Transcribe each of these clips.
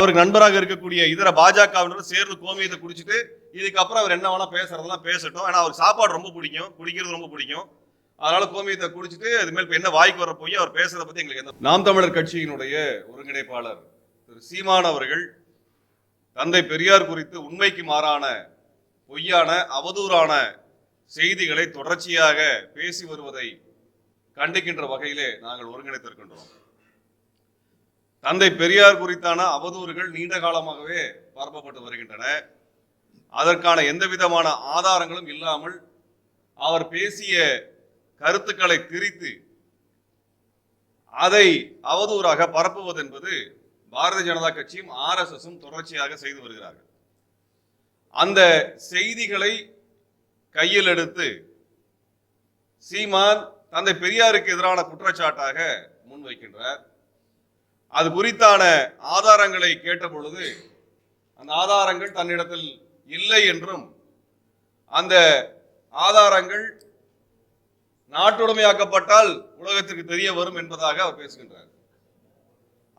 அவருக்கு நண்பராக இருக்கக்கூடிய இதர பாஜகவினர் சேர்ந்து கோமியத்தை குடிச்சிட்டு இதுக்கப்புறம் அவர் என்ன வேணா பேசுறதெல்லாம் பேசட்டும். ஏன்னா அவருக்கு சாப்பாடு ரொம்ப பிடிக்கும். குடிக்கிறது ரொம்ப பிடிக்கும். அதனால கோமியத்தை குடிச்சிட்டு அது மேல் என்ன வாய்க்கு வர போய் அவர் பேசுறத பத்தி எங்களுக்கு என்ன நாம் தமிழர் கட்சியினுடைய ஒருங்கிணைப்பாளர் திரு சீமான் அவர்கள் தந்தை பெரியார் குறித்து உண்மைக்கு மாறான பொய்யான அவதூறான செய்திகளை தொடர்ச்சியாக பேசி வருவதை கண்டிக்கின்ற வகையிலே நாங்கள் ஒருங்கிணைத்திருக்கின்றோம். தந்தை பெரியார் குறித்தான அவதூறுகள் நீண்ட காலமாகவே பரப்பப்பட்டு வருகின்றன. அதற்கான எந்த விதமான ஆதாரங்களும் இல்லாமல் அவர் பேசிய கருத்துக்களை திரித்து அதை அவதூறாக பரப்புவது என்பது பாரதிய ஜனதா கட்சியும் ஆர்எஸ்எஸும் தொடர்ச்சியாக செய்து வருகிறார்கள். அந்த செய்திகளை கையில் எடுத்து சீமான் தந்தை பெரியாருக்கு எதிரான குற்றச்சாட்டாக முன்வைக்கின்றார். அது குறித்தான ஆதாரங்களை கேட்ட பொழுது அந்த ஆதாரங்கள் தன்னிடத்தில் இல்லை என்றும் அந்த ஆதாரங்கள் நாட்டுடைமையாக்கப்பட்டால் உலகத்திற்கு தெரிய வரும் என்பதாக அவர் பேசுகின்றார்.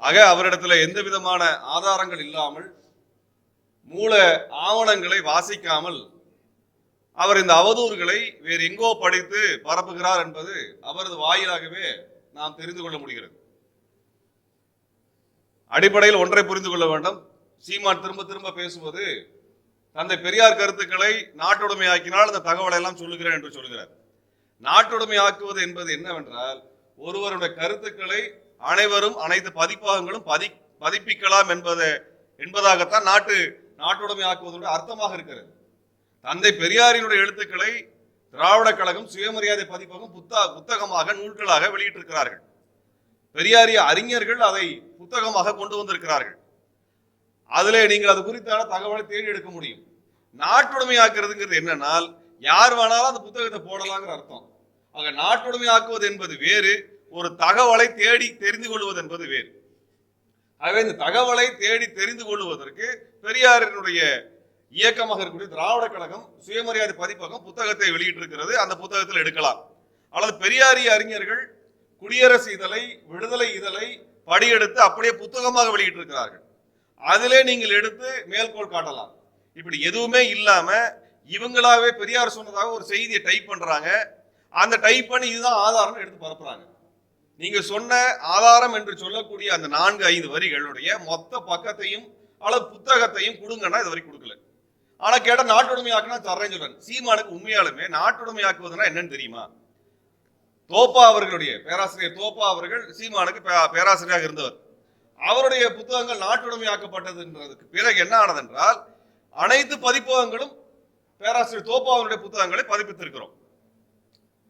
ஆக அவரிடத்தில் எந்த விதமான ஆதாரங்கள் இல்லாமல் மூல ஆவணங்களை வாசிக்காமல் அவர் இந்த அவதூறுகளை வேறு எங்கோ படித்து பரப்புகிறார் என்பது அவரது வாயிலாகவே நாம் தெரிந்து கொள்ள முடிகிறது. அடிப்படையில் ஒன்றை புரிந்து கொள்ள வேண்டும். சீமான் திரும்ப திரும்ப பேசுவது தந்தை பெரியார் கருத்துக்களை நாட்டுடைமையாக்கினால் அந்த தகவலை எல்லாம் சொல்லுகிறேன் என்று சொல்கிறார். நாட்டுடைமையாக்குவது என்பது என்னவென்றால் ஒருவருடைய கருத்துக்களை அனைவரும் அனைத்து பதிப்பகங்களும் பதி பதிப்பிக்கலாம் என்பதை என்பதாகத்தான் நாட்டு நாட்டுடைமையாக்குவதோட அர்த்தமாக இருக்கிறது. தந்தை பெரியாரினுடைய எழுத்துக்களை திராவிட கழகம் சுயமரியாதை பதிப்பகம் புத்தா புத்தகமாக நூல்களாக வெளியிட்டிருக்கிறார்கள். பெரியாரிய அறிஞர்கள் அதை புத்தகமாக கொண்டு வந்திருக்கிறார்கள். அதிலே நீங்கள் அது குறித்தான தகவலை தேடி எடுக்க முடியும். நாட்டுடைமையாக்குறதுங்கிறது என்னன்னால் யார் வேணாலும் அந்த புத்தகத்தை போடலாங்கிற அர்த்தம். ஆக நாட்டுடைமையாக்குவது என்பது வேறு ஒரு தகவலை தேடி தெரிந்து கொள்வது என்பது வேறு. ஆகவே இந்த தகவலை தேடி தெரிந்து கொள்வதற்கு பெரியாரினுடைய இயக்கமாக இருக்கக்கூடிய திராவிட கழகம் சுயமரியாதை பதிப்பகம் புத்தகத்தை வெளியிட்டிருக்கிறது. அந்த புத்தகத்தில் எடுக்கலாம். அல்லது பெரியாரிய அறிஞர்கள் குடியரசு இதழை விடுதலை இதழை படியெடுத்து அப்படியே புத்தகமாக வெளியிட்டிருக்கிறார்கள். அதிலே நீங்கள் எடுத்து மேல்கோள் காட்டலாம். இப்படி எதுவுமே இல்லாம இவங்களாவே பெரியார் சொன்னதாக ஒரு செய்தியை டைப் பண்றாங்க. அந்த டைப் பண்ணி இதுதான் ஆதாரம் எடுத்து பரப்புறாங்க. நீங்க சொன்ன ஆதாரம் என்று சொல்லக்கூடிய அந்த நான்கு ஐந்து வரிகளுடைய மொத்த பக்கத்தையும் அல்லது புத்தகத்தையும் கொடுங்கன்னா இது வரைக்கும் கொடுக்கல. ஆனா கேட்டால் நாட்டுடைமையாக்குனா தர்றேன்னு சொல்றேன் சீமானுக்கு உண்மையாலுமே நாட்டுடைமையாக்குவதுன்னா என்னன்னு தெரியுமா? தோப்பா அவர்களுடைய பேராசிரியர் தோப்பா அவர்கள் சீமானுக்கு பே- பேராசிரியராக இருந்தவர். அவருடைய புத்தகங்கள் நாட்டுடைமையாக்கப்பட்டதுன்றதுக்கு பிறகு என்ன ஆனதென்றால் அனைத்து பதிப்பகங்களும் பேராசிரியர் தோப்பா அவருடைய புத்தகங்களை பதிப்பித்திருக்கிறோம்.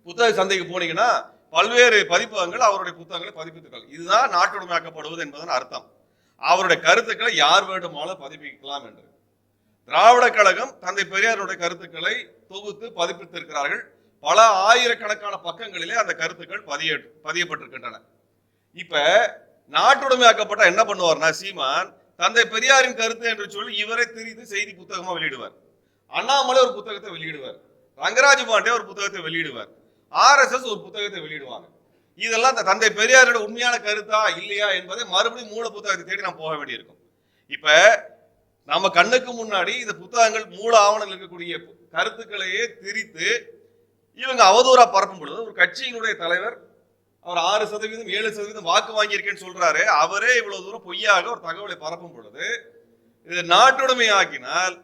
புத்தக சந்தைக்கு போனீங்கன்னா பல்வேறு பதிப்பகங்கள் அவருடைய புத்தகங்களை பதிப்பித்திருக்காங்க இதுதான் நாட்டுடைமையாக்கப்படுவது என்பதன் அர்த்தம். அவருடைய கருத்துக்களை யார் வேண்டுமானாலும் பதிப்பிக்கலாம் என்று. திராவிட கழகம் தந்தை பெரியாருடைய கருத்துக்களை தொகுத்து பதிப்பித்திருக்கிறார்கள். பல ஆயிரக்கணக்கான பக்கங்களிலே அந்த கருத்துக்கள் பதிய பதியப்பட்டிருக்கின்றன. இப்ப நாட்டுடைமையாக்கப்பட்ட என்ன பண்ணுவார்னா சீமான் தந்தை பெரியாரின் கருத்து என்று சொல்லி இவரை திரித்து செய்தி புத்தகமா வெளியிடுவார். அண்ணாமலை ஒரு புத்தகத்தை வெளியிடுவார். ரங்கராஜ் பாண்டே ஒரு புத்தகத்தை வெளியிடுவார். ஆர்எஸ்எஸ் ஒரு புத்தகத்தை வெளியிடுவாங்க. இதெல்லாம் அந்த தந்தை பெரியாரோட உண்மையான கருத்தா இல்லையா என்பதை மறுபடியும் மூல புத்தகத்தை தேடி நாம் போக வேண்டியிருக்கும். இப்ப நம்ம கண்ணுக்கு முன்னாடி இந்த புத்தகங்கள் மூல ஆவணங்கள் இருக்கக்கூடிய கருத்துக்களையே திரித்து இவங்க அவதூறா பரப்பும் பொழுது ஒரு கட்சியினுடைய தலைவர் அவர் ஆறு சதவீதம் ஏழு சதவீதம் வாக்கு வாங்கியிருக்கேன்னு சொல்றாரு. அவரே இவ்வளவு தூரம் பொய்யாக ஒரு தகவலை பரப்பும் பொழுது இது நாட்டுடைமை ஆக்கினால்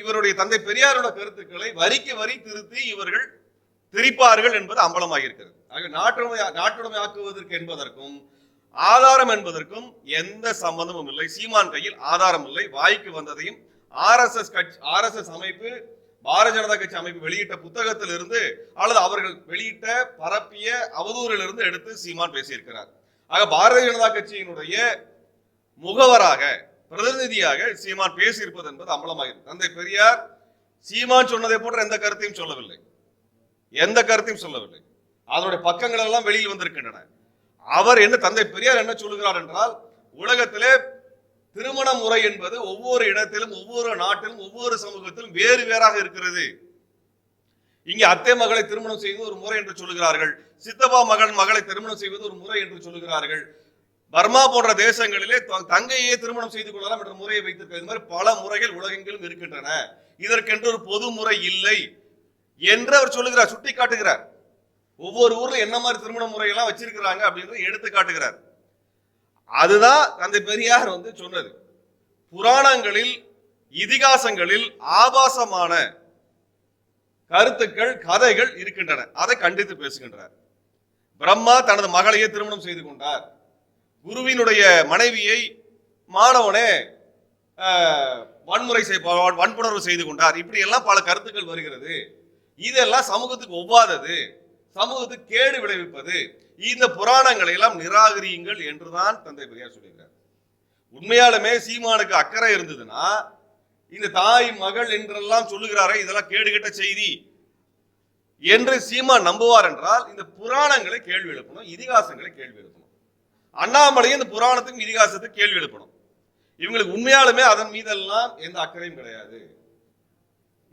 இவருடைய தந்தை பெரியாரோட கருத்துக்களை வரிக்கு வரி திருத்தி இவர்கள் திரிப்பார்கள் என்பது அம்பலமாக இருக்கிறது ஆக நாட்டுடைமை நாட்டுடைமை ஆக்குவதற்கு என்பதற்கும் ஆதாரம் என்பதற்கும் எந்த சம்பந்தமும் இல்லை. சீமான் கையில் ஆதாரம் இல்லை. வாய்க்கு வந்ததையும் ஆர்எஸ்எஸ் கட்சி ஆர்எஸ்எஸ் அமைப்பு பாரதிய ஜனதா கட்சி அமைப்பு வெளியிட்ட புத்தகத்திலிருந்து அல்லது அவர்கள் வெளியிட்ட பரப்பிய அவதூறிலிருந்து எடுத்து சீமான் பேசியிருக்கிறார். ஆக பாரதிய ஜனதா கட்சியினுடைய முகவராக பிரதிநிதியாக சீமான் பேசியிருப்பது என்பது அம்பலமாகிறது. தந்தை பெரியார் சீமான் சொன்னதை போன்ற எந்த கருத்தையும் சொல்லவில்லை. எந்த கருத்தையும் சொல்லவில்லை. அதனுடைய பக்கங்கள் எல்லாம் வெளியில் வந்திருக்கின்றன. அவர் என்ன தந்தை பெரியார் என்ன சொல்லுகிறார் என்றால் உலகத்திலே திருமண முறை என்பது ஒவ்வொரு இடத்திலும் ஒவ்வொரு நாட்டிலும் ஒவ்வொரு சமூகத்திலும் வேறு வேறாக இருக்கிறது. இங்கே அத்தை மகளை திருமணம் செய்வது ஒரு முறை என்று சொல்லுகிறார்கள். சித்தப்பா மகன் மகளை திருமணம் செய்வது ஒரு முறை என்று சொல்லுகிறார்கள். பர்மா போன்ற தேசங்களிலே தங்கையே திருமணம் செய்து கொள்ளலாம் என்ற முறையை வைத்திருக்கிறது. மாதிரி பல முறைகள் உலகெங்கிலும் இருக்கின்றன. இதற்கென்று ஒரு பொது முறை இல்லை என்று அவர் சொல்லுகிறார் சுட்டி காட்டுகிறார் ஒவ்வொரு ஊர்ல என்ன மாதிரி திருமண முறையெல்லாம் வச்சிருக்கிறாங்க அப்படின்றத எடுத்து காட்டுகிறார். அதுதான் அந்த பெரியார் வந்து சொன்னது. புராணங்களில் இதிகாசங்களில் ஆபாசமான கருத்துக்கள் கதைகள் இருக்கின்றன. அதை கண்டித்து பேசுகின்றார். பிரம்மா தனது மகளையே திருமணம் செய்து கொண்டார். குருவினுடைய மனைவியை மாணவனே வன்முறை செய் வன்புணர்வு செய்து கொண்டார். இப்படி எல்லாம் பல கருத்துக்கள் வருகிறது. இதெல்லாம் சமூகத்துக்கு ஒவ்வாதது. சமூகத்துக்கு கேடு விளைவிப்பது. இந்த புராணங்களை எல்லாம் நிராகரியுங்கள் என்றுதான் தந்தை பெரியார் சொல்லியிருக்கார் உண்மையாலுமே சீமானுக்கு அக்கறை இருந்ததுன்னா இந்த தாய் மகள் என்றெல்லாம் சொல்லுகிறாரே இதெல்லாம் கேடுகட்ட செய்தி என்று சீமான் நம்புவார் என்றால் இந்த புராணங்களை கேள்வி எழுப்பணும் இதிகாசங்களை கேள்வி எழுப்பணும். அண்ணாமலையும் இந்த புராணத்துக்கும் இதிகாசத்துக்கு கேள்வி எழுப்பணும். இவங்களுக்கு உண்மையாலுமே அதன் மீதெல்லாம் எந்த அக்கறையும் கிடையாது.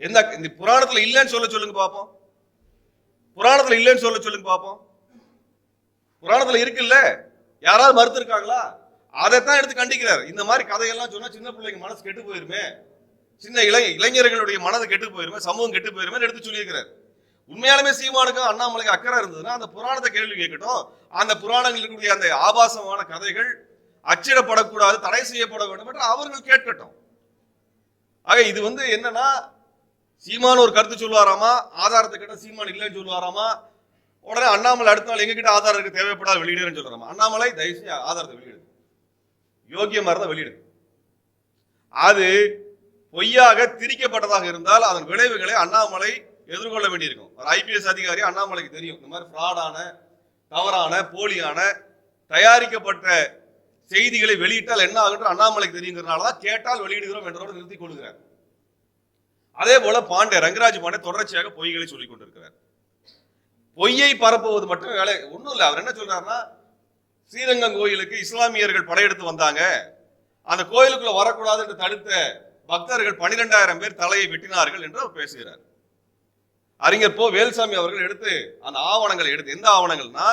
எந்த இந்த புராணத்துல இல்லைன்னு சொல்ல சொல்லுங்க பார்ப்போம் புராணத்துல இல்லைன்னு சொல்ல சொல்லுங்க பார்ப்போம் புராணத்துல இருக்குல்ல? யாராவது மறுத்திருக்காங்களா? அதைத்தான் எடுத்து கண்டிக்கிறார். இந்த மாதிரி கதையெல்லாம் சொன்னா சின்ன பிள்ளைங்க மனசு கெட்டு போயிருமே. சின்ன இளை இளைஞர்களுடைய மனது கெட்டு போயிருமே சமூகம் கெட்டு போயிருமே எடுத்து சொல்லியிருக்கிறார். உண்மையாலுமே சீமானுக்கும் அண்ணாமலைக்கு அக்கறை இருந்ததுன்னா அந்த புராணத்தை கேள்வி கேட்கட்டும். அந்த புராணங்கள் இருக்கக்கூடிய அந்த ஆபாசமான கதைகள் அச்சிடப்படக்கூடாது தடை செய்யப்பட வேண்டும் என்று அவர்கள் கேட்கட்டும். ஆக இது வந்து என்னன்னா சீமான் ஒரு கருத்து சொல்லுவாராமா ஆதாரத்தை கேட்டால் சீமான் இல்லைன்னு சொல்லுவாராமா உடனே அண்ணாமலை அடுத்த நாள் எங்ககிட்ட ஆதாரம் இருக்கு தேவைப்படாத வெளியிடுன்னு சொல்றோம் அண்ணாமலை தயவு ஆதாரத்தை வெளியிடு. யோக்கியமா இருந்தால் வெளியிடு. அது பொய்யாக திரிக்கப்பட்டதாக இருந்தால் அதன் விளைவுகளை அண்ணாமலை எதிர்கொள்ள வேண்டியிருக்கும். ஒரு ஐபிஎஸ் அதிகாரி அண்ணாமலைக்கு தெரியும். இந்த மாதிரி ஃப்ராடான தவறான போலியான தயாரிக்கப்பட்ட செய்திகளை வெளியிட்டால் என்ன ஆகுன்ற அண்ணாமலைக்கு தெரியுங்கிறனால தான் கேட்டால் வெளியிடுகிறோம் என்றோடு நிறுத்திக் கொள்கிறார் அதே போல பாண்டே ரங்கராஜ் பாண்டே தொடர்ச்சியாக பொய்களை சொல்லிக் கொண்டிருக்கிறார். பொய்யை பரப்புவது மட்டும் வேலை. ஒன்றும் இல்லை. அவர் என்ன சொல்றாருன்னா ஸ்ரீரங்கம் கோயிலுக்கு இஸ்லாமியர்கள் படையெடுத்து வந்தாங்க. அந்த கோயிலுக்குள்ள வரக்கூடாது என்று தடுத்த பக்தர்கள் பனிரெண்டாயிரம் பேர் தலையை வெட்டினார்கள் என்று அவர் பேசுகிறார். அறிஞர் போ வேல்சாமி அவர்கள் எடுத்து அந்த ஆவணங்களை எடுத்து எந்த ஆவணங்கள்னா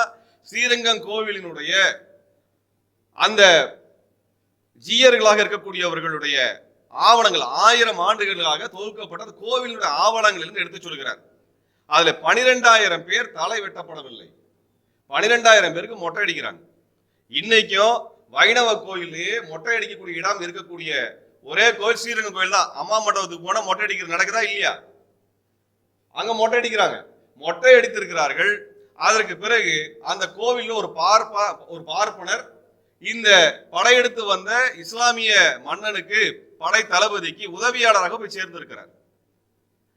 ஸ்ரீரங்கம் கோவிலினுடைய அந்த ஜீயர்களாக இருக்கக்கூடியவர்களுடைய ஆவணங்கள் ஆயிரம் ஆண்டுகளாக தொகுக்கப்பட்ட அந்த கோவிலுடைய ஆவணங்களிலிருந்து எடுத்து சொல்கிறார். அதில் பனிரெண்டாயிரம் பேர் தலை வெட்டப்படவில்லை. பனிரெண்டாயிரம் பேருக்கு மொட்டை அடிக்கிறாங்க. இன்னைக்கும் வைணவ கோயிலே மொட்டை அடிக்கக்கூடிய இடம் இருக்கக்கூடிய ஒரே கோயில் ஸ்ரீரங்கம் கோயில் தான். அம்மா மண்டபத்துக்கு போனால் மொட்டை அடிக்கிறது நடக்குதா இல்லையா? அங்கே மொட்டை அடிக்கிறாங்க. மொட்டை அடித்திருக்கிறார்கள். அதற்கு பிறகு அந்த கோவிலில் ஒரு பார்ப்பா ஒரு பார்ப்பனர் இந்த படையெடுத்து வந்த இஸ்லாமிய மன்னனுக்கு படை தளபதிக்கு உதவியாளராக போய் சேர்ந்திருக்கிறார்.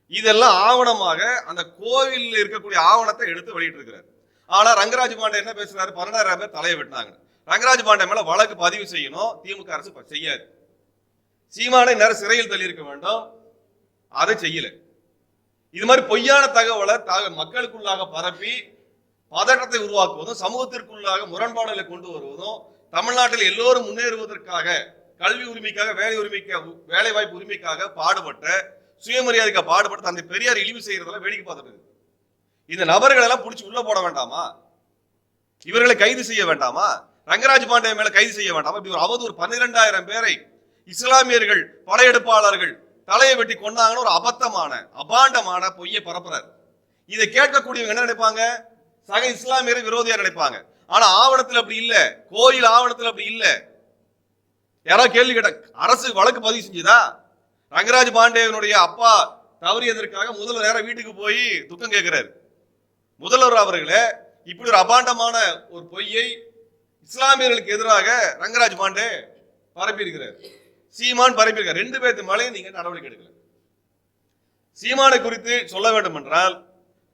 இதெல்லாம் ஆவணமாக அந்த கோவிலில் இருக்கக்கூடிய ஆவணத்தை எடுத்து வெளியிட்டு இருக்கிறார் ஆனா ரங்கராஜ் பாண்டே என்ன பேசுறாரு? பன்னெண்டாயிரம் பேர் தலையை வெட்டினாங்க. ரங்கராஜ் பாண்டே மேல வழக்கு பதிவு செய்யணும். திமுக அரசு செய்யாது. சீமானை நேரம் சிறையில் தள்ளியிருக்க வேண்டும். அதை செய்யல. இது மாதிரி பொய்யான தகவலை த- மக்களுக்குள்ளாக பரப்பி பதட்டத்தை உருவாக்குவதும் சமூகத்திற்குள்ளாக முரண்பாடுகளை கொண்டு வருவதும் தமிழ்நாட்டில் எல்லோரும் முன்னேறுவதற்காக கல்வி உரிமைக்காக வேலை உரிமைக்காக வேலை வாய்ப்பு உரிமைக்காக பாடுபட்ட சுயமரியாதைக்கு பாடுபட்டு தந்தை பெரியார் இழிவு செய்யறதெல்லாம் வேடிக்கை பார்த்துட்டு இந்த நபர்களை எல்லாம் பிடிச்சி உள்ள போட வேண்டாமா? இவர்களை கைது செய்ய வேண்டாமா? ரங்கராஜ் பாண்டே மேல கைது செய்ய வேண்டாமா? இப்படி ஒரு அவதூறு பன்னிரெண்டாயிரம் பேரை இஸ்லாமியர்கள் படையெடுப்பாளர்கள் தலையை வெட்டி கொண்டாங்கன்னு ஒரு அபத்தமான அபாண்டமான பொய்யை பரப்புறார். இதை கேட்கக்கூடியவங்க என்ன நினைப்பாங்க? சக இஸ்லாமியரை விரோதியா நினைப்பாங்க. ஆனா ஆவணத்தில் அப்படி இல்ல. கோயில் ஆவணத்தில் அப்படி இல்ல. யாராவது கேள்வி கேட்ட அரசு வழக்கு பதிவு செஞ்சுதா? ரங்கராஜ் பாண்டேவனுடைய அப்பா தவறியதற்காக முதல்வர் நேரம் வீட்டுக்கு போய் துக்கம் கேட்கிறாரு. முதல்வர் அவர்களே இப்படி ஒரு அபாண்டமான ஒரு பொய்யை இஸ்லாமியர்களுக்கு எதிராக ரங்கராஜ் பாண்டே பரப்பியிருக்கிறார். சீமான் பரப்பியிருக்கார். ரெண்டு பேர்த்து மேலேயும் நீங்க நடவடிக்கை எடுக்கல. சீமானை குறித்து சொல்ல வேண்டும் என்றால்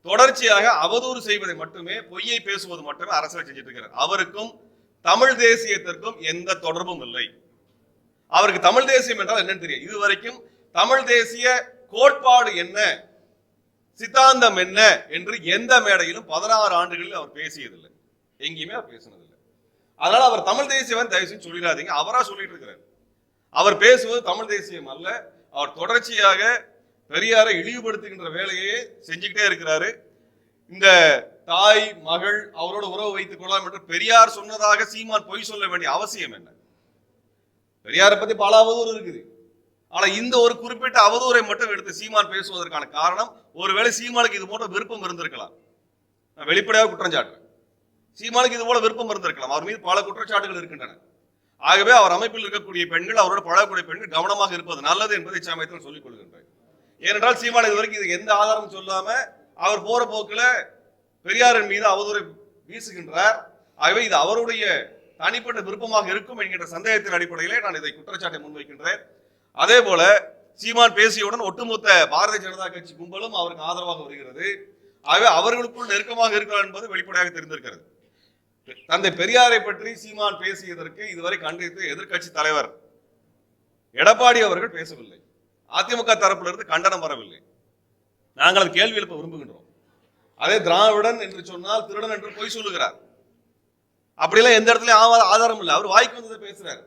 தொடர்ச்சியாக அவதூறு செய்வதை மட்டுமே பொய்யை பேசுவது மட்டுமே அரசியல் செஞ்சுட்டு இருக்கிறார் அவருக்கும் தமிழ் தேசியத்திற்கும் எந்த தொடர்பும் இல்லை. அவருக்கு தமிழ் தேசியம் என்றால் என்னன்னு தெரியும். இதுவரைக்கும் தமிழ் தேசிய கோட்பாடு என்ன? சித்தாந்தம் என்ன? என்று எந்த மேடையிலும் பதினாறு ஆண்டுகளில் அவர் பேசியதில்லை. எங்கேயுமே அவர் பேசினதில்லை. அதனால அவர் தமிழ் தேசியவன் தயவு சொல்லிடாதீங்க. அவரா சொல்லிட்டு இருக்கிறார். அவர் பேசுவது தமிழ் தேசியம் அல்ல. அவர் தொடர்ச்சியாக பெரியாரை இழிவுபடுத்துகின்ற வேலையே செஞ்சுக்கிட்டே இருக்கிறாரு. இந்த தாய் மகள் அவரோட உறவு வைத்துக் கொள்ளலாம் என்று பெரியார் சொன்னதாக சீமான் பொய் சொல்ல வேண்டிய அவசியம் என்ன? பெரியாரை பத்தி பல அவதூறு இருக்குது. ஆனால் இந்த ஒரு குறிப்பிட்ட அவதூறை மட்டும் எடுத்து சீமான் பேசுவதற்கான காரணம் ஒருவேளை சீமானுக்கு இது போன்ற விருப்பம் இருந்திருக்கலாம். நான் வெளிப்படையாக குற்றஞ்சாட்டுறேன் சீமானுக்கு இது போல விருப்பம் இருந்திருக்கலாம். அவர் மீது பல குற்றச்சாட்டுகள் இருக்கின்றன. ஆகவே அவர் அமைப்பில் இருக்கக்கூடிய பெண்கள் அவரோட பழகக்கூடிய பெண்கள் கவனமாக இருப்பது நல்லது என்பதை சமயத்தில் சொல்லிக் கொள்கின்றேன் ஏனென்றால் சீமான் இது வரைக்கும் இது எந்த ஆதாரமும் சொல்லாம அவர் போற போக்குல பெரியாரின் மீது அவதூறை வீசுகின்றார். ஆகவே இது அவருடைய தனிப்பட்ட விருப்பமாக இருக்கும் என்கின்ற சந்தேகத்தின் அடிப்படையிலே நான் இதை குற்றச்சாட்டை முன்வைக்கின்றேன். அதே போல சீமான் பேசியவுடன் ஒட்டுமொத்த பாரதிய ஜனதா கட்சி கும்பலும் அவருக்கு ஆதரவாக வருகிறது. ஆகவே அவர்களுக்குள் நெருக்கமாக இருக்கிறார் என்பது வெளிப்படையாக தெரிந்திருக்கிறது. தந்தை பெரியாரை பற்றி சீமான் பேசியதற்கு இதுவரை கண்டித்து எதிர்க்கட்சி தலைவர் எடப்பாடி அவர்கள் பேசவில்லை. அதிமுக தரப்பிலிருந்து கண்டனம் வரவில்லை. நாங்கள் கேள்வி எழுப்ப விரும்புகின்றோம். அதே திராவிடன் என்று சொன்னால் திருடன் என்று பொய் சொல்லுகிறார். அப்படிலாம் எந்த இடத்துலயும் ஆதாரம் இல்லை. அவர் வாய்க்கு வந்ததை பேசுறாரு.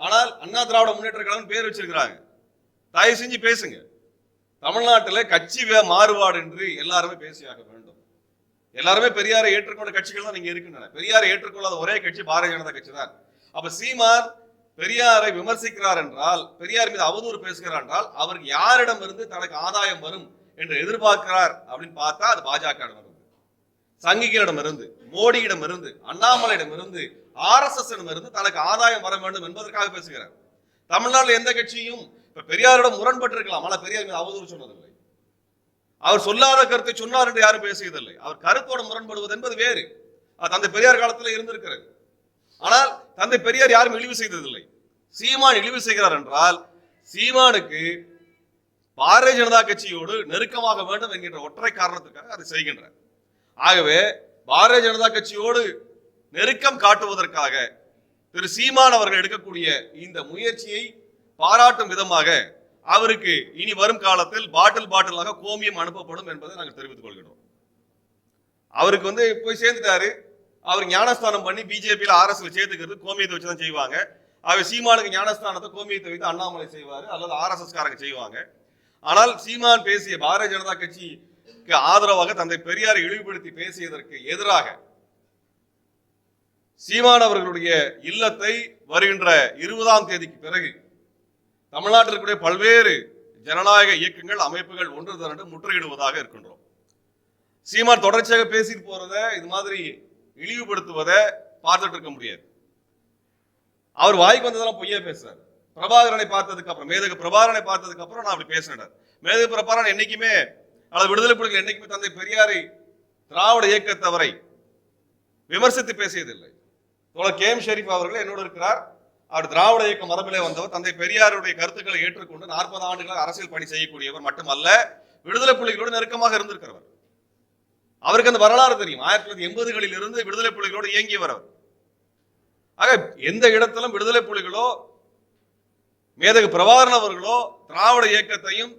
ஆனால் அண்ணா திராவிட முன்னேற்ற கழகம் பேர் வச்சிருக்கிறாங்க. தயவு செஞ்சு பேசுங்க. தமிழ்நாட்டில் கட்சி மாறுபாடு என்று எல்லாருமே பேசியாக வேண்டும். எல்லாருமே பெரியாரை ஏற்றுக்கொண்ட கட்சிகள் தான் நீங்க இருக்கின்றன. பெரியாரை ஏற்றுக்கொள்ளாத ஒரே கட்சி பாரதிய ஜனதா கட்சி தான். அப்ப சீமான் பெரியாரை விமர்சிக்கிறார் என்றால் பெரியார் மீது அவதூறு பேசுகிறார் என்றால் அவருக்கு யாரிடம் இருந்து தனக்கு ஆதாயம் வரும் என்று எதிர்பார்க்கிறார் அப்படின்னு பார்த்தா அது பாஜக சங்கிகளிடமிருந்து மோடியிடமிருந்து அண்ணாமலையிடமிருந்து அண்ணாமலையிடம் ஆர் எஸ் எஸ் இருந்து தனக்கு ஆதாயம் வர வேண்டும் என்பதற்காக பேசுகிறார். தமிழ்நாட்டில் எந்த கட்சியும் இப்ப பெரியாரிடம் முரண்பட்டு இருக்கலாம் ஆனால் பெரியார் மீது அவதூறு சொன்னதில்லை. அவர் சொல்லாத கருத்தை சொன்னார் என்று யாரும் பேசியதில்லை. அவர் கருத்தோடு முரண்படுவது என்பது வேறு. அது தந்தை பெரியார் காலத்தில் இருந்திருக்கிறது. ஆனால் தந்தை பெரியார் யாரும் இழிவு செய்ததில்லை. சீமான் இழிவு செய்கிறார் என்றால் சீமானுக்கு பாரதிய ஜனதா கட்சியோடு நெருக்கமாக வேண்டும் என்கின்ற ஒற்றை காரணத்துக்காக அதை செய்கின்றார். ஆகவே பாரதிய ஜனதா கட்சியோடு நெருக்கம் காட்டுவதற்காக திரு சீமான் அவர்கள் எடுக்கக்கூடிய இந்த முயற்சியை பாராட்டும் விதமாக அவருக்கு இனி வரும் காலத்தில் பாட்டில் பாட்டிலாக கோமியம் அனுப்பப்படும் என்பதை நாங்கள் தெரிவித்துக் கொள்கிறோம். அவருக்கு வந்து போய் சேர்ந்துட்டாரு. அவர் ஞானஸ்தானம் பண்ணி பிஜேபியில் ஆர்எஸ்ல சேர்த்துக்கிறது கோமியத்தை வச்சு தான் செய்வாங்க. ஆக சீமானுக்கு ஞானஸ்தானத்தை கோமியத்தை வைத்து அண்ணாமலை செய்வார் அல்லது ஆர்எஸ்எஸ் காரங்க செய்வாங்க. ஆனால் சீமான் பேசிய பாரதிய ஜனதா கட்சி ஆதரவாக தந்தை பெரியாரை இழிவுபடுத்தி பேசியதற்கு எதிராக சீமான் அவர்களுடைய இல்லத்தை வருகின்ற இருபதாம் தேதிக்கு பிறகு தமிழ்நாட்டில் இருக்கக்கூடிய பல்வேறு ஜனநாயக இயக்கங்கள் அமைப்புகள் ஒன்று திரண்டு முற்றுகையிடுவதாக இருக்கின்றோம். சீமான் தொடர்ச்சியாக பேசிட்டு போறத இது மாதிரி இழிவுபடுத்துவதை பார்த்துட்டு இருக்க முடியாது. அவர் வாய்க்கு வந்ததெல்லாம் பொய்யா பேசுறாரு. பிரபாகரனை பார்த்ததுக்கு அப்புறம் மேதகு பிரபாகரனை பார்த்ததுக்கு அப்புறம் நான் அப்படி பேசினேன். மேதகு பிரபாகரன் என்னைக்குமே அல்லது விடுதலை புலிகள் என்னைக்குமே தந்தை பெரியாரை திராவிட இயக்கத்தவரை விமர்சித்து பேசியதில்லை. தோழர் கே எம் ஷெரீப் அவர்கள் என்னோடு இருக்கிறார். அவர் திராவிட இயக்க மரபிலே வந்தவர். தந்தை பெரியாருடைய கருத்துக்களை ஏற்றுக்கொண்டு நாற்பது ஆண்டுகளாக அரசியல் பணி செய்யக்கூடியவர் மட்டுமல்ல விடுதலை புலிகளோடு நெருக்கமாக இருந்திருக்கிறவர். அவருக்கு அந்த வரலாறு தெரியும். ஆயிரத்தி தொள்ளாயிரத்தி எண்பதுகளில் இருந்து விடுதலை புலிகளோடு இயங்கியவர் அவர். ஆக எந்த இடத்திலும் விடுதலை புலிகளோ மேதகு பிரபாகரன் அவர்களோ திராவிட இயக்கத்தையும்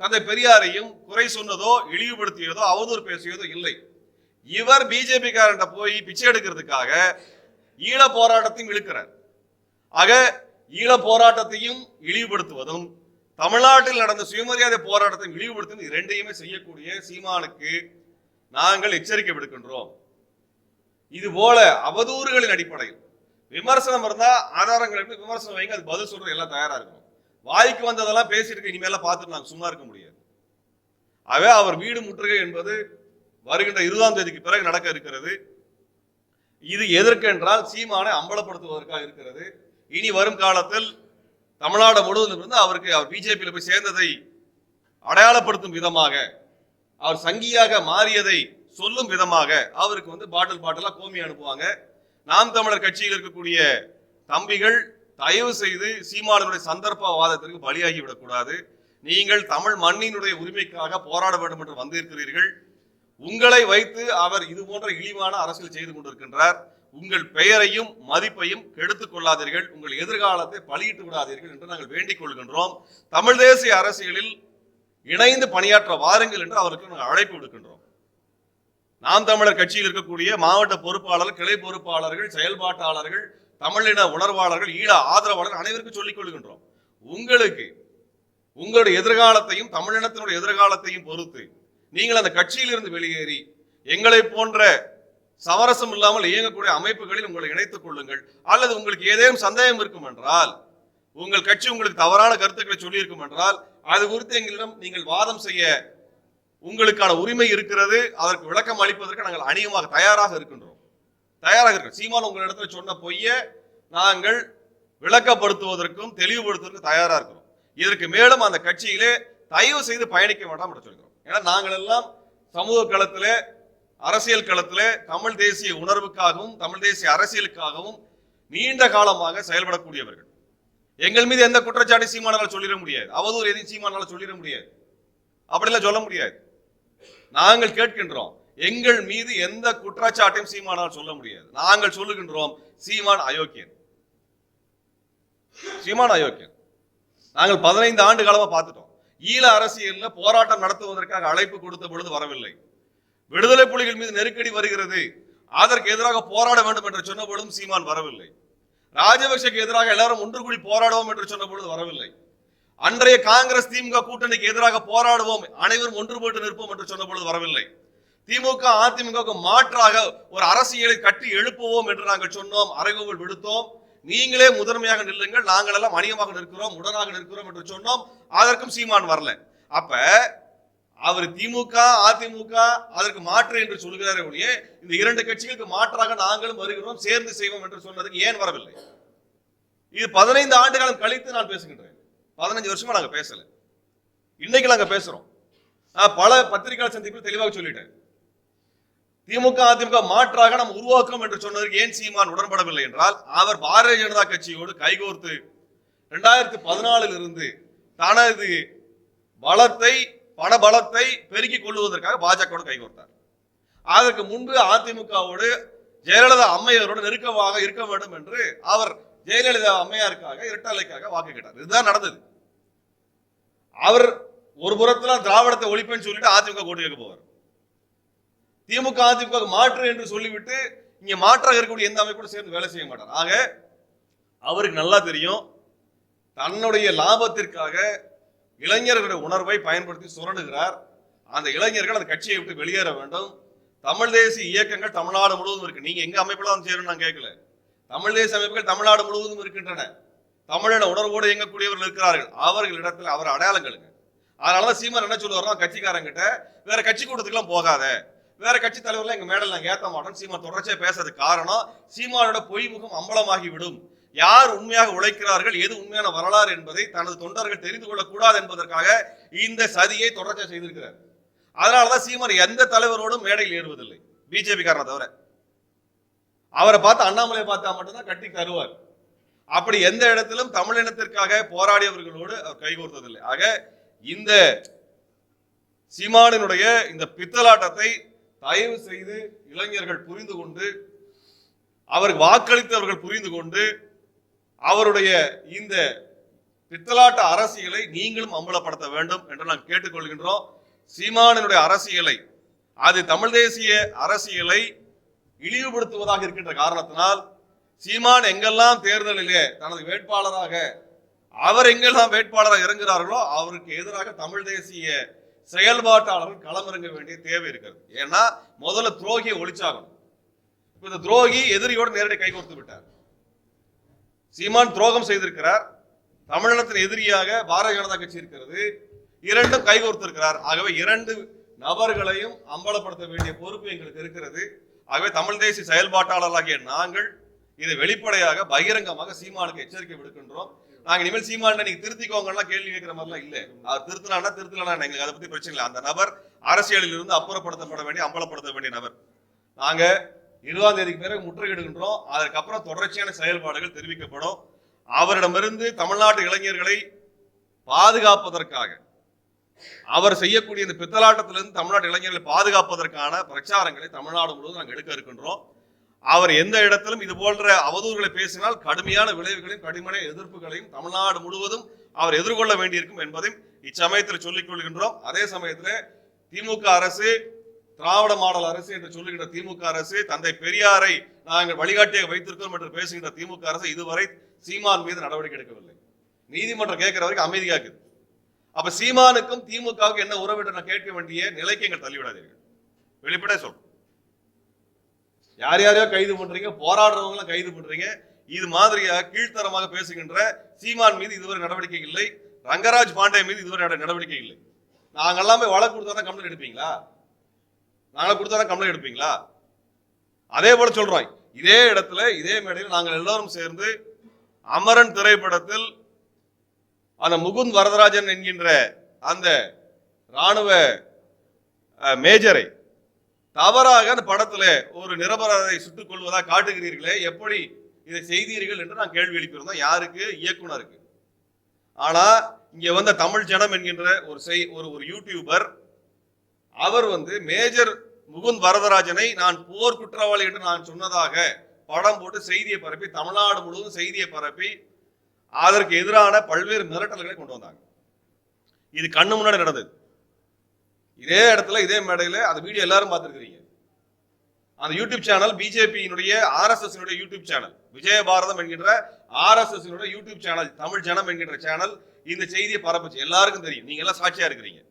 தந்தை பெரியாரையும் குறை சொன்னதோ இழிவுபடுத்தியதோ அவதூறு பேசியதோ இல்லை. இவர் பிஜேபி போய் பிச்சை எடுக்கிறதுக்காக ஈழ போராட்டத்தையும் இழுக்கிறார். ஆக ஈழ போராட்டத்தையும் இழிவுபடுத்துவதும் தமிழ்நாட்டில் நடந்த சுயமரியாதை போராட்டத்தையும் இழிவுபடுத்தும் இரண்டையுமே ரெண்டையுமே செய்யக்கூடிய சீமானுக்கு நாங்கள் எச்சரிக்கை விடுக்கின்றோம். இது போல அவதூறுகளின் அடிப்படையில் விமர்சனம் இருந்தா ஆதாரங்கள் விமர்சனம் வைங்க அது பதில் சொல்றது எல்லாம் தயாரா இருக்கும் வாய்க்கு வந்ததெல்லாம் பேசிட்டு இனிமேலாம் பார்த்துட்டு நாங்க சும்மா இருக்க முடியாது. ஆகவே அவர் வீடு முற்றுகை என்பது வருகின்ற இருபதாம் தேதிக்கு பிறகு நடக்க இருக்கிறது. இது எதற்கு என்றால் சீமானை அம்பலப்படுத்துவதற்காக இருக்கிறது. இனி வரும் காலத்தில் தமிழ்நாடு முழுவதும் இருந்து அவருக்கு அவர் பிஜேபியில் போய் சேர்ந்ததை அடையாளப்படுத்தும் விதமாக அவர் சங்கியாக மாறியதை சொல்லும் விதமாக அவருக்கு வந்து பாட்டில் பாட்டிலாக கோமி அனுப்புவாங்க. நாம் தமிழர் கட்சியில் இருக்கக்கூடிய தம்பிகள் தயவு செய்து சீமானுடைய சந்தர்ப்பவாதத்திற்கு பலியாகி விடக்கூடாது நீங்கள் தமிழ் மண்ணினுடைய உரிமைக்காக போராட வேண்டும் என்று வந்திருக்கிறீர்கள். உங்களை வைத்து அவர் இது போன்ற இழிவான அரசியல் செய்து கொண்டிருக்கின்றார். உங்கள் பெயரையும் மதிப்பையும் கெடுத்துக் கொள்ளாதீர்கள். உங்கள் எதிர்காலத்தை பலியிட்டு விடாதீர்கள் என்று நாங்கள் வேண்டிக் கொள்கின்றோம். தமிழ் தேசிய அரசியலில் இணைந்து பணியாற்ற வாருங்கள் என்று அவருக்கு நாங்கள் அழைப்பு விடுக்கின்றோம். நாம் தமிழர் கட்சியில் இருக்கக்கூடிய மாவட்ட பொறுப்பாளர்கள் கிளை பொறுப்பாளர்கள் செயல்பாட்டாளர்கள் தமிழின உணர்வாளர்கள் ஈழ ஆதரவாளர்கள் அனைவருக்கும் சொல்லிக் கொள்கின்றோம். உங்களுக்கு உங்களுடைய எதிர்காலத்தையும் தமிழினத்தினுடைய எதிர்காலத்தையும் பொறுத்து நீங்கள் அந்த கட்சியிலிருந்து வெளியேறி எங்களை போன்ற சமரசம் இல்லாமல் இயங்கக்கூடிய அமைப்புகளில் உங்களை இணைத்துக் கொள்ளுங்கள். அல்லது உங்களுக்கு ஏதேனும் சந்தேகம் இருக்கும் என்றால் உங்கள் கட்சி உங்களுக்கு தவறான கருத்துக்களை சொல்லியிருக்கும் என்றால் அது குறித்து எங்களிடம் நீங்கள் வாதம் செய்ய உங்களுக்கான உரிமை இருக்கிறது. அதற்கு விளக்கம் அளிப்பதற்கு நாங்கள் அநேகமாக தயாராக இருக்கின்றோம். தயாராக இருக்கிறோம் சீமான் உங்களிடத்துல சொன்ன பொய்ய நாங்கள் விளக்கப்படுத்துவதற்கும் தெளிவுபடுத்துவதற்கும் தயாராக இருக்கிறோம். இதற்கு மேலும் அந்த கட்சியிலே தயவு செய்து பயணிக்க வேண்டாம் என்று சொல்கிறோம் ஏன்னா நாங்கள் எல்லாம் சமூக களத்தில் அரசியல் களத்தில் தமிழ் தேசிய உணர்வுக்காகவும் தமிழ் தேசிய அரசியலுக்காகவும் நீண்ட காலமாக செயல்படக்கூடியவர்கள். எங்கள் மீது எந்த குற்றச்சாட்டு சீமானால் சொல்லிட முடியாது. அவதூறு எதையும் சீமானால் சொல்லிட முடியாது. அப்படிலாம் சொல்ல முடியாது. நாங்கள் கேட்கின்றோம். எங்கள் மீது எந்த குற்றச்சாட்டையும் சீமானால் சொல்ல முடியாது. நாங்கள் சொல்லுகின்றோம் சீமான் அயோக்கியன். சீமான் அயோக்கியன். நாங்கள் பதினைந்து ஆண்டு காலமா பார்த்துட்டோம். ஈழ அரசியல்ல போராட்டம் நடத்துவதற்காக அழைப்பு கொடுத்த பொழுது வரவில்லை. விடுதலை புலிகள் மீது நெருக்கடி வருகிறது. அதற்கு எதிராக போராட வேண்டும் என்று சொன்ன பொழுதும் சீமான் வரவில்லை. ராஜபக்சேக்கு எதிராக எல்லாரும் ஒன்று கூடி போராடுவோம் என்று சொன்ன பொழுது வரவில்லை. அன்றைய காங்கிரஸ் திமுக கூட்டணிக்கு எதிராக போராடுவோம் அனைவரும் ஒன்றுபட்டு நிற்போம் என்று சொன்ன பொழுது வரவில்லை. திமுக அதிமுகவுக்கு மாற்றாக ஒரு அரசியலை கட்டி எழுப்புவோம் என்று நாங்கள் சொன்னோம் அறைகூவல் விடுத்தோம். நீங்களே முதன்மையாக நில்லுங்கள் நாங்கள் எல்லாம் அணியமாக நிற்கிறோம் உடனாக நிற்கிறோம் என்று சொன்னோம். அதற்கும் சீமான் வரல. அப்ப அவர் திமுக அதிமுக அதற்கு மாற்று என்று சொல்கிறாரே ஒழிய இந்த இரண்டு கட்சிகளுக்கு மாற்றாக நாங்களும் வருகிறோம் சேர்ந்து செய்வோம் என்று சொன்னதுக்கு ஏன் வரவில்லை? இது பதினைந்து ஆண்டு காலம் கழித்து நான் பேசுகின்றேன். பதினஞ்சு வருஷமா நாங்க பேசல. இன்னைக்கு நாங்க பேசுறோம். பல பத்திரிகையாளர் சந்திப்பில் தெளிவாக சொல்லிட்டேன். திமுக அதிமுக மாற்றாக நாம் உருவாக்கும் என்று சொன்னதற்கு ஏன் சீமான் உடன்படவில்லை என்றால் அவர் பாரதிய ஜனதா கட்சியோடு கைகோர்த்து ரெண்டாயிரத்தி பதினாலில் இருந்து தனது பலத்தை பண பலத்தை பெருக்கிக் கொள்வதற்காக பாஜகவோடு கைகோர்த்தார். அதற்கு முன்பு அதிமுகவோடு ஜெயலலிதா அம்மையாரோடு நெருக்கமாக இருக்க வேண்டும் என்று அவர் ஜெயலலிதா அம்மையாருக்காக இரட்டாலைக்காக வாக்கு கேட்டார். இதுதான் நடந்தது. அவர் ஒரு புறத்துல திராவிடத்தை ஒழிப்பேன்னு சொல்லிட்டு அதிமுக கூட்டி கேட்க போவார். திமுக அதிமுக மாற்று என்று சொல்லிவிட்டு இங்கே மாற்றாக இருக்கக்கூடிய எந்த அமைப்போடு சேர்ந்து வேலை செய்ய மாட்டார். ஆக அவருக்கு நல்லா தெரியும் தன்னுடைய லாபத்திற்காக இளைஞர்களுடைய உணர்வை பயன்படுத்தி சுரண்டுகிறார். அந்த இளைஞர்கள் அந்த கட்சியை விட்டு வெளியேற வேண்டும். தமிழ் தேசிய இயக்கங்கள் தமிழ்நாடு முழுவதும் இருக்கு. நீங்க எங்க அமைப்புல வந்து சேரும் நான் கேட்கல. தமிழ் தேசிய அமைப்புகள் தமிழ்நாடு முழுவதும் இருக்கின்றன. தமிழின உணர்வோடு இயங்கக்கூடியவர்கள் இருக்கிறார்கள். அவர்களிடத்தில் அவர் அடையாளங்களுங்க அதனாலதான் சீமர் என்ன சொல்லுவாரோ கட்சிக்காரங்கிட்ட வேற கட்சி கூட்டத்துக்குலாம் போகாத. வேற கட்சி தலைவர்லாம் எங்க மேடல் நாங்க ஏத்த மாட்டோம். சீமா தொடர்ச்சியா பேசுறதுக்கு காரணம் சீமானோட பொய் முகம் அம்பலமாகி விடும். யார் உண்மையாக உழைக்கிறார்கள் எது உண்மையான வரலாறு என்பதை தனது தொண்டர்கள் தெரிந்து கொள்ளக்கூடாது என்பதற்காக இந்த சதியை தொடர்ச்சியா செய்திருக்கிறார். அதனாலதான் சீமான் எந்த தலைவரோடும் மேடையில் ஏறுவதில்லை. பிஜேபி காரனை தவிர. அவரை பார்த்து அண்ணாமலையை பார்த்தா மட்டும்தான் கட்டி தருவார். அப்படி எந்த இடத்திலும் தமிழினத்திற்காக போராடியவர்களோடு அவர் கைகோர்த்ததில்லை. ஆக இந்த சீமானினுடைய இந்த பித்தலாட்டத்தை தயவு செய்து இளைஞர்கள் புரிந்து கொண்டு அவருக்கு வாக்களித்தவர்கள் புரிந்து கொண்டு அவருடைய இந்த பித்தலாட்ட அரசியலை நீங்களும் அம்பலப்படுத்த வேண்டும் என்று நாம் கேட்டுக்கொள்கின்றோம். சீமானினுடைய அரசியலை அது தமிழ் தேசிய அரசியலை இழிவுபடுத்துவதாக இருக்கின்ற காரணத்தினால் சீமான் எங்கெல்லாம் தேர்தலிலே தனது வேட்பாளராக அவர் எங்கெல்லாம் வேட்பாளராக இறங்குகிறார்களோ அவருக்கு எதிராக தமிழ் தேசிய செயல்பாட்டாளர்கள் களமிறங்க வேண்டிய தேவை இருக்கிறது. ஏன்னா முதல்ல துரோகியை ஒழிச்சாகணும். இப்போ இந்த துரோகி எதிரியோடு நேரடி கைகோர்த்து விட்டார். சீமான் துரோகம் செய்திருக்கிறார். தமிழினத்தின் எதிரியாக பாரதிய ஜனதா கட்சி இருக்கிறது. இரண்டும் கைகோர்த்திருக்கிறார் ஆகவே இரண்டு நபர்களையும் அம்பலப்படுத்த வேண்டிய பொறுப்பு எங்களுக்கு இருக்கிறது. ஆகவே தமிழ் தேசிய செயல்பாட்டாளர்களாகிய நாங்கள் இதை வெளிப்படையாக பகிரங்கமாக சீமானுக்கு எச்சரிக்கை விடுக்கின்றோம். நாங்க இனிமேல் சீமான நீங்க திருத்திக்கோங்கலாம் கேள்வி கேட்கிற மாதிரிலாம் இல்ல. அவர் திருத்தலாம்னா திருத்தலாம் எங்களுக்கு அதை பத்தி பிரச்சனை இல்லை. அந்த நபர் அரசியலில் இருந்து அப்புறப்படுத்தப்பட வேண்டிய அம்பலப்படுத்த வேண்டிய நபர். நாங்க இருபதாம் தேதிக்கு பிறகு முற்றுகையிடுகின்றோம். அதற்கப்புறம் தொடர்ச்சியான செயல்பாடுகள் தெரிவிக்கப்படும். அவரிடமிருந்து தமிழ்நாட்டு இளைஞர்களை பாதுகாப்பதற்காக அவர் செய்யக்கூடிய இந்த பித்தலாட்டத்திலிருந்து தமிழ்நாட்டு இளைஞர்களை பாதுகாப்பதற்கான பிரச்சாரங்களை தமிழ்நாடு முழுவதும் நாங்கள் எடுக்க இருக்கின்றோம். அவர் எந்த இடத்திலும் இது போன்ற அவதூறுகளை பேசினால் கடுமையான விளைவுகளையும் கடுமையான எதிர்ப்புகளையும் தமிழ்நாடு முழுவதும் அவர் எதிர்கொள்ள வேண்டியிருக்கும் என்பதையும் இச்சமயத்தில் சொல்லிக் கொள்கின்றோம். அதே சமயத்தில் திமுக அரசு திராவிட மாடல் அரசு என்று சொல்லுகின்ற திமுக அரசு தந்தை பெரியாரை நாங்கள் வழிகாட்டியாக வைத்திருக்கிறோம் என்று பேசுகின்ற திமுக அரசு இதுவரை சீமான் மீது நடவடிக்கை எடுக்கவில்லை. நீதிமன்றம் கேட்கிற வரைக்கும் அமைதியாக இருக்குது அப்ப சீமானுக்கும் திமுகவுக்கும் என்ன உறவு என்று நான் கேட்க வேண்டிய நிலைக்கு எங்கள் தள்ளிவிடாதீர்கள். வெளிப்படையா சொல்றோம் யார் யாரையோ கைது பண்றீங்க? போராடுறவங்களாம் கைது பண்றீங்க. இது மாதிரியா கீழ்த்தரமாக பேசுகின்ற சீமான் மீது இதுவரை நடவடிக்கை இல்லை. ரங்கராஜ் பாண்டே மீது இதுவரை நடவடிக்கை இல்லை. நாங்கள் எல்லாமே வழக்கு கொடுத்தா தான் கம்ப்ளைண்ட் எடுப்பீங்களா? நாங்களை கொடுத்தா தான் கம்ப்ளைண்ட் எடுப்பீங்களா? அதே போல சொல்றோம். இதே இடத்துல இதே மேடையில் நாங்கள் எல்லாரும் சேர்ந்து அமரன் திரைப்படத்தில் அந்த முகுந்த் வரதராஜன் என்கின்ற அந்த ராணுவ மேஜரை தவறாக அந்த படத்துல ஒரு நிரபராதை சுட்டுக் கொள்வதாக காட்டுகிறீர்களே எப்படி இதை செய்தீர்கள் என்று நான் கேள்வி எழுப்பியிருந்தோம். யாருக்கு? இயக்குனருக்கு. ஆனா இங்க வந்த தமிழ் ஜனம் என்கின்ற ஒரு செய் ஒரு ஒரு யூடியூபர் அவர் வந்து மேஜர் முகுந்த் வரதராஜனை நான் போர் குற்றவாளி என்று நான் சொன்னதாக படம் போட்டு செய்தியை பரப்பி தமிழ்நாடு முழுவதும் செய்தியை பரப்பி அதற்கு எதிரான பல்வேறு மிரட்டல்களை கொண்டு வந்தாங்க. இது கண்ணு முன்னாடி நடந்தது. இதே இடத்துல இதே மேடையில் அந்த வீடியோ எல்லாரும் பார்த்துருக்கிறீங்க. அந்த யூடியூப் சேனல் பிஜேபியினுடைய ஆர்எஸ்எஸ் யூடியூப் சேனல் விஜயபாரதம் என்கின்ற ஆர்எஸ்எஸ் யூடியூப் சேனல் தமிழ் ஜனம் என்கின்ற சேனல் இந்த செய்தியை பரப்புச்சு. எல்லாருக்கும் தெரியும். நீங்க எல்லாம் சாட்சியா இருக்கிறீங்க.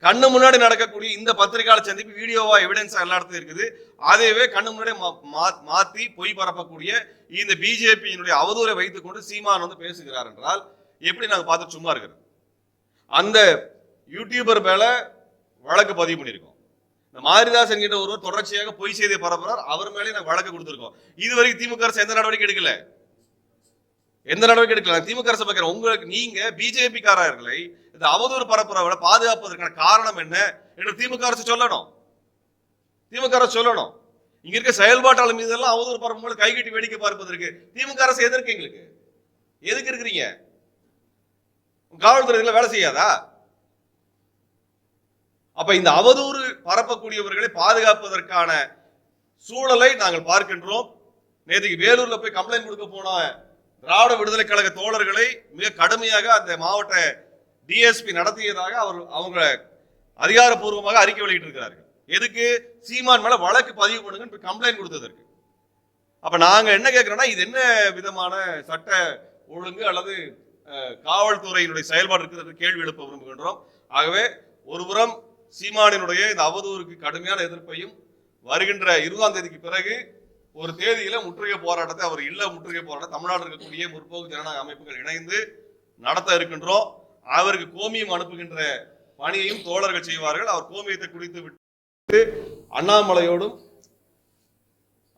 கண்ணு முன்னாடி நடக்கக்கூடிய இந்த பத்திரிகையாளர் சந்திப்பு வீடியோவா எவிடன்ஸா எல்லா இடத்துல இருக்குது. அதையவே கண்ணு முன்னாடி மா- மாத்தி பொய் பரப்பக்கூடிய இந்த பிஜேபியினுடைய அவதூறை வைத்துக்கொண்டு சீமான் வந்து பேசுகிறார் என்றால் எப்படி நாங்கள் பார்த்துட்டு சும்மா இருக்கிறோம்? அந்த யூடியூபர் மேல வழக்கு பதிவு பண்ணியிருக்கோம் இந்த மாரிதாஸ் என்கிற ஒருவர் தொடர்ச்சியாக பொய் செய்தியை பரப்புறார். அவர் மேலே நாங்கள் வழக்கு கொடுத்துருக்கோம். இது வரைக்கும் திமுக அரசு எந்த நடவடிக்கை எடுக்கல? எந்த நடவடிக்கை எடுக்கல? திமுக அரசு பார்க்கிறேன். உங்களுக்கு நீங்க பிஜேபி காரர்களை இந்த அவதூறு பரப்புறவரை பாதுகாப்பதற்கான காரணம் என்ன என்று திமுக அரசு சொல்லணும். திமுக அரசு சொல்லணும். இங்க இருக்க செயல்பாட்டாளர் மீது எல்லாம் அவதூறு பரப்பும்போது கைகட்டி வேடிக்கை பார்ப்பதற்கு திமுக அரசு எதற்கு எங்களுக்கு? எதுக்கு இருக்கிறீங்க? காவல்துறை வேலை செய்யாதா? அப்ப இந்த அவதூறு பரப்பக்கூடியவர்களை பாதுகாப்பதற்கான சூழலை நாங்கள் பார்க்கின்றோம். நேற்றுக்கு வேலூர்ல போய் கம்ப்ளைண்ட் கொடுக்க போன திராவிட விடுதலை கழக தோழர்களை மிக கடுமையாக அந்த மாவட்ட டிஎஸ்பி நடத்தியதாக அவர் அவங்க அதிகாரப்பூர்வமாக அறிக்கை வெளியிட்டு இருக்கிறார்கள் எதுக்கு? சீமான் மேல வழக்கு பதிவு பண்ணுங்க கம்ப்ளைண்ட் கொடுத்ததற்கு அப்ப நாங்க என்ன கேட்கிறோம்னா இது என்ன விதமான சட்ட ஒழுங்கு அல்லது காவல்துறையினுடைய செயல்பாடு இருக்கிறது கேள்வி எழுப்ப விரும்புகின்றோம். ஆகவே ஒருபுறம் சீமானினுடைய இந்த அவதூறுக்கு கடுமையான எதிர்ப்பையும் வருகின்ற இருபதாம் தேதிக்கு பிறகு ஒரு தேதியில முற்றுகை போராட்டத்தை அவர் இல்ல முற்றுகை போராட்டம் தமிழ்நாடு இருக்கக்கூடிய முற்போக்கு ஜனநாயக அமைப்புகள் இணைந்து நடத்த இருக்கின்றோம். அவருக்கு கோமியம் அனுப்புகின்ற பணியையும் தோழர்கள் செய்வார்கள். அவர் கோமியத்தை குடித்து விட்டு அண்ணாமலையோடும்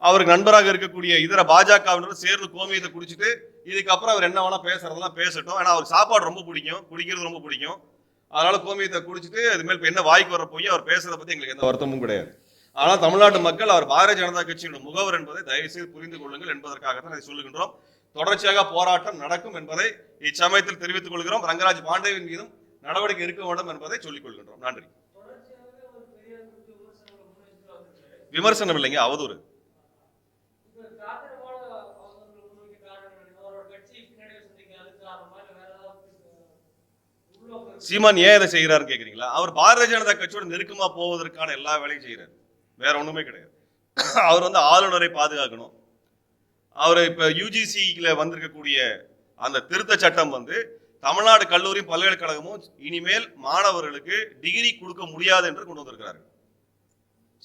அவருக்கு நண்பராக இருக்கக்கூடிய இதர பாஜகவினரும் சேர்ந்து கோமியத்தை குடிச்சிட்டு இதுக்கப்புறம் அவர் என்ன வேணா பேசுறதெல்லாம் பேசட்டும். ஏன்னா அவருக்கு சாப்பாடு ரொம்ப பிடிக்கும் குடிக்கிறது ரொம்ப பிடிக்கும். அதனால கோமியத்தை குடிச்சிட்டு அது மேல் என்ன வாய்க்கு வர போய் அவர் பேசுறத பத்தி எங்களுக்கு எந்த வருத்தமும் கிடையாது. ஆனால் தமிழ்நாட்டு மக்கள் அவர் பாரதிய ஜனதா கட்சியின் முகவர் என்பதை தயவு செய்து புரிந்து கொள்ளுங்கள் என்பதற்காகத்தான் இதை சொல்லுகின்றோம். தொடர்ச்சியாக போராட்டம் நடக்கும் என்பதை இச்சமயத்தில் தெரிவித்துக் கொள்கிறோம். ரங்கராஜ் பாண்டேவின் மீதும் நடவடிக்கை இருக்க வேண்டும் என்பதை சொல்லிக் கொள்கின்றோம். நன்றி. விமர்சனம் இல்லைங்க அவதூறு இப்ப ஆதரவான அவர்கள் முன்வைக்க காரணம் என்ன? அவரோட கட்சி பின்னாடி வச்சிருக்கீங்க, அது காரணமா? இல்ல வேற ஏதாவது அஹ், உள்நோக்கம் இருக்கா? சீமான் ஏன் இதை செய்யறாருன்னு கேட்குறீங்களா அவர் பாரதிய ஜனதா கட்சியோட நெருக்கமா போவதற்கான எல்லா வேலையும் செய்கிறார் வேற ஒண்ணுமே கிடையாது. அவர் வந்து ஆளுநரை பாதுகாக்கணும். அவர் இப்போ யூஜிசியில் வந்திருக்கக்கூடிய அந்த திருத்த சட்டம் வந்து தமிழ்நாடு கல்லூரி பல்கலைக்கழகமும் இனிமேல் மாணவர்களுக்கு டிகிரி கொடுக்க முடியாது என்று கொண்டு வந்திருக்கிறாரு.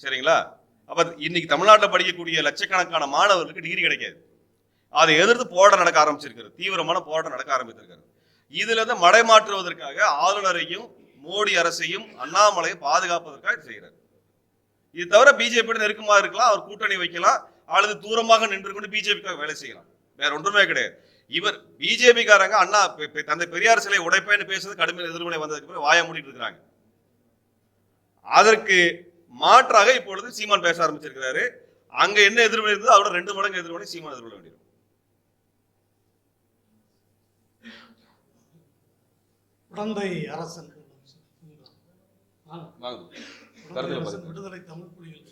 சரிங்களா? அப்ப இன்னைக்கு தமிழ்நாட்டில் படிக்கக்கூடிய லட்சக்கணக்கான மாணவர்களுக்கு டிகிரி கிடைக்காது. அதை எதிர்த்து போராட்டம் நடக்க ஆரம்பிச்சிருக்காரு. தீவிரமான போராட்டம் நடக்க ஆரம்பித்திருக்காரு. இதிலிருந்து மடை மடைமாற்றுவதற்காக ஆளுநரையும் மோடி அரசையும் அண்ணாமலையை பாதுகாப்பதற்காக செய்கிறார். இது தவிர பிஜேபி நெருக்கமா இருக்கலாம் அவர் கூட்டணி வைக்கலாம் அல்லது தூரமாக நின்று கொண்டு பிஜேபிக்காக வேலை செய்யலாம். வேற ஒன்றுமே கிடையாது. இவர் பிஜேபி காரங்க அண்ணா தந்தை பெரியார் சிலை உடைப்பேன்னு பேசுறது கடுமையான எதிர்மனை வந்ததுக்கு பிறகு வாய மூடிட்டு இருக்கிறாங்க. அதற்கு மாற்றாக இப்பொழுது சீமான் பேச ஆரம்பிச்சிருக்கிறாரு. அங்க என்ன எதிர்வினை இருந்தது அதோட ரெண்டு மடங்கு எதிர்வினை சீமான் எதிர்கொள்ள வேண்டியது. குழந்தை அரசன். விடுதலை தமிழ் புலிகள்.